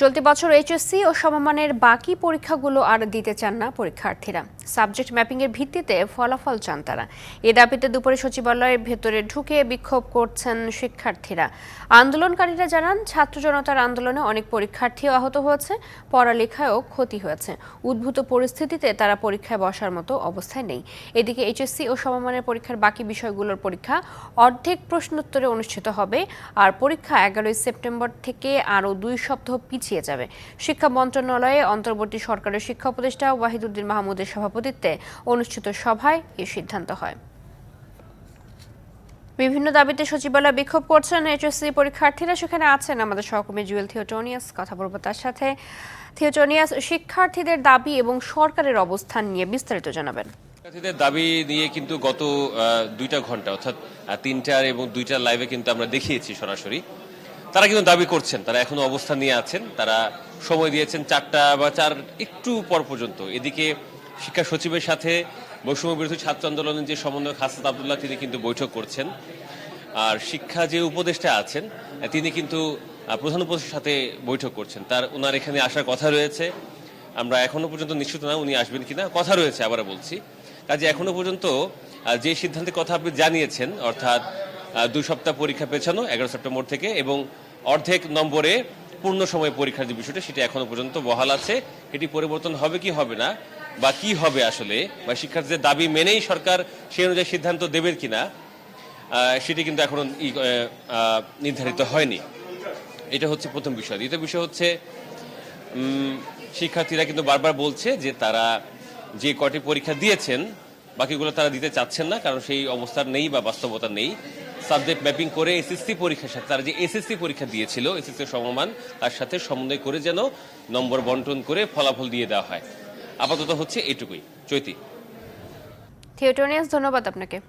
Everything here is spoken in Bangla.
চলতি বছর এইচএসসি ও সমমানের বাকি পরীক্ষাগুলো আর দিতে চান না পরীক্ষার্থীরা। সাবজেক্ট ম্যাপিংয়ের ভিত্তিতে ফলাফল চান তারা। এ দাবিতে দুপুরে সচিবালয়ের ভেতরে ঢুকে বিক্ষোভ করছেন শিক্ষার্থীরা। আন্দোলনকারীরা জানান, ছাত্র জনতার আন্দোলনে অনেক পরীক্ষার্থী আহত হয়েছে, পড়ালেখায়ও ক্ষতি হয়েছে। উদ্ভূত পরিস্থিতিতে তারা পরীক্ষায় বসার মতো অবস্থায় নেই। এদিকে এইচএসসি ও সমমানের পরীক্ষার বাকি বিষয়গুলোর পরীক্ষা অর্ধেক প্রশ্নোত্তরে অনুষ্ঠিত হবে। আর পরীক্ষা এগারোই সেপ্টেম্বর থেকে আরও দুই সপ্তাহ যাবে। শিক্ষা মন্ত্রণালয়ে অন্তর্বর্তী সরকারের শিক্ষা উপদেষ্টা ওয়াহিদুদ্দিন মাহমুদের সভাপতিত্বে অনুষ্ঠিত সভায় এই সিদ্ধান্ত হয়। বিভিন্ন দাবিতে সচিবালয় বিক্ষোভ করছেন এইচএসসি পরীক্ষার্থীরা। সেখানে আছেন আমাদের সহকর্মী জুয়েল থিওটোনিয়াস। কথা বলব তার সাথে। থিওটোনিয়াস, শিক্ষার্থীদের দাবি এবং সরকারের অবস্থান নিয়ে বিস্তারিত জানাবেন। শিক্ষার্থীদের দাবি নিয়ে কিন্তু গত দুইটা ঘণ্টা, অর্থাৎ তিনটার এবং দুইটার লাইভে কিন্তু আমরা দেখিয়েছি সরাসরি। তারা কিন্তু দাবি করছেন, তারা এখনও অবস্থান নিয়ে আছেন, তারা সময় দিয়েছেন চারটা বা চার, একটু পর পর্যন্ত। এদিকে শিক্ষা সচিবের সাথে বৈষম্য বিরোধী ছাত্র আন্দোলনের যে সমন্বয়ক হাসান আবদুল্লাহ, তিনি কিন্তু বৈঠক করছেন। আর শিক্ষা যে উপদেষ্টা আছেন, তিনি কিন্তু প্রধান উপদেষ্টার সাথে বৈঠক করছেন। তার ওনার এখানে আসার কথা রয়েছে। আমরা এখনও পর্যন্ত নিশ্চিত না উনি আসবেন কিনা, কথা রয়েছে আবার বলছি। কাজে এখনও পর্যন্ত যে সিদ্ধান্তের কথা আপনি জানিয়েছেন, অর্থাৎ দুই সপ্তাহ পরীক্ষা পেছানো, এগারো সেপ্টেম্বর থেকে এবং অর্ধেক নম্বরে পূর্ণ সময় পরীক্ষার যে বিষয়টা সেটা এখনও পর্যন্ত বহাল আছে। এটি পরিবর্তন হবে কি হবে না বা কি হবে আসলে বা শিক্ষার্থীদের দাবি মেনেই সরকার সেই অনুযায়ী সিদ্ধান্ত দেবেন কিনা সেটি কিন্তু এখনও নির্ধারিত হয়নি। এটা হচ্ছে প্রথম বিষয়। দ্বিতীয় বিষয় হচ্ছে শিক্ষার্থীরা কিন্তু বারবার বলছে যে তারা যে কটি পরীক্ষা দিয়েছেন, বাকিগুলো তারা দিতে চাচ্ছেন না, কারণ সেই অবস্থা নেই বা বাস্তবতা নেই। সাবজেক্ট ম্যাপিং করে এসএসসি পরীক্ষার সাথে, তারা যে এসএসসি পরীক্ষা দিয়েছিল, এসএসসি সমমান, তার সাথে সমন্বয় করে যেন নম্বর বন্টন করে ফলাফল দিয়ে দেওয়া হয়। আপাতত হচ্ছে এটুকুই। চৈতি। থিয়েটোনিয়াস ধন্যবাদ আপনাকে।